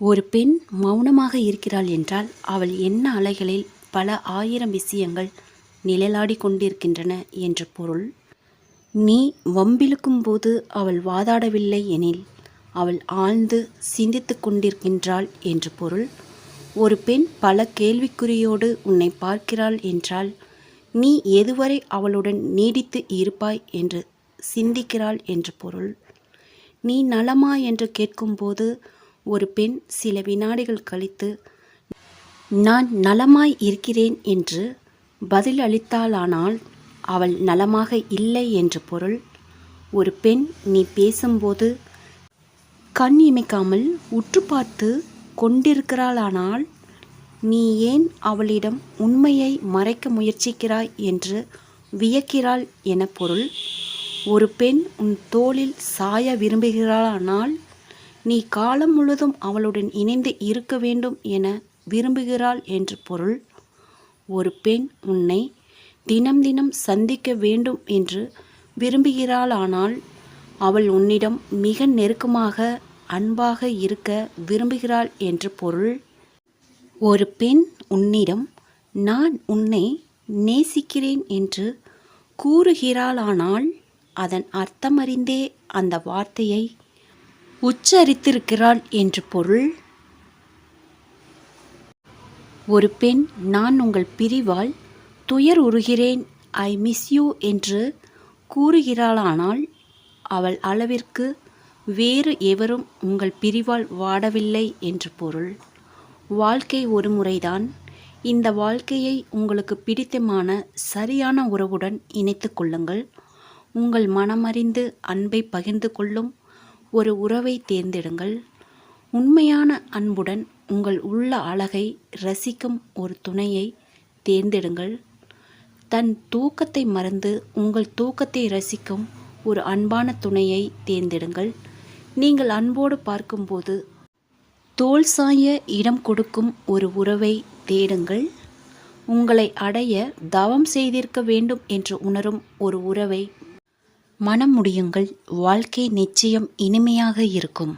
ஒரு பெண் மௌனமாக இருக்கிறாள் என்றால் அவள் என்ன அலைகளில் பல ஆயிரம் விஷயங்கள் நிழலாடி கொண்டிருக்கின்றன என்று பொருள். நீ வம்பிழுக்கும்போது அவள் வாதாடவில்லை எனில் அவள் ஆழ்ந்து சிந்தித்து கொண்டிருக்கின்றாள் என்று பொருள். ஒரு பெண் பல கேள்விக்குறியோடு உன்னை பார்க்கிறாள் என்றால் நீ எதுவரை அவளுடன் நீடித்து இருப்பாய் என்று சிந்திக்கிறாள் என்று பொருள். நீ நலமா என்று கேட்கும்போது ஒரு பெண் சில வினாடிகள் கழித்து நான் நலமாய் இருக்கிறேன் என்று பதில் அளித்தாளானால் அவள் நலமாக இல்லை என்று பொருள். ஒரு பெண் நீ பேசும்போது கண் இமைக்காமல் உற்று பார்த்து கொண்டிருக்கிறாளானால் நீ ஏன் அவளிடம் உண்மையை மறைக்க முயற்சிக்கிறாய் என்று வியக்கிறாள் என பொருள். ஒரு பெண் உன் தோளில் சாய விரும்புகிறாளானால் நீ காலம் முழுதும் அவளுடன் இணைந்து இருக்க வேண்டும் என விரும்புகிறாள் என்று பொருள். ஒரு பெண் உன்னை தினம் தினம் சந்திக்க வேண்டும் என்று விரும்புகிறாளானால் அவள் உன்னிடம் மிக நெருக்கமாக அன்பாக இருக்க விரும்புகிறாள் என்று பொருள். ஒரு பெண் உன்னிடம் நான் உன்னை நேசிக்கிறேன் என்று கூறுகிறாளானால் அதன் அர்த்தமறிந்தே அந்த வார்த்தையை உச்சரித்திருக்கிறாள் என்று பொருள். ஒரு பெண் நான் உங்கள் பிரிவால் துயர் உறுகிறேன் ஐ மிஸ் யூ என்று கூறுகிறாளானால் அவள் அளவிற்கு வேறு எவரும் உங்கள் பிரிவால் வாடவில்லை என்று பொருள். வாழ்க்கை ஒரு முறைதான். இந்த வாழ்க்கையை உங்களுக்கு பிடித்தமான சரியான உறவுடன் இணைத்து கொள்ளுங்கள். உங்கள் மனமறிந்து அன்பை பகிர்ந்து கொள்ளும் ஒரு உறவை தேர்ந்தெடுங்கள். உண்மையான அன்புடன் உங்கள் உள்ள அழகை ரசிக்கும் ஒரு துணையை தேர்ந்தெடுங்கள். தன் தூக்கத்தை மறந்து உங்கள் தூக்கத்தை ரசிக்கும் ஒரு அன்பான துணையை தேர்ந்தெடுங்கள். நீங்கள் அன்போடு பார்க்கும்போது தோல் சாய இடம் கொடுக்கும் ஒரு உறவை தேடுங்கள். உங்களை அடைய தவம் செய்திருக்க வேண்டும் என்று உணரும் ஒரு உறவை மனம் முடியுங்கள். வாழ்க்கை நிச்சயம் இனிமையாக இருக்கும்.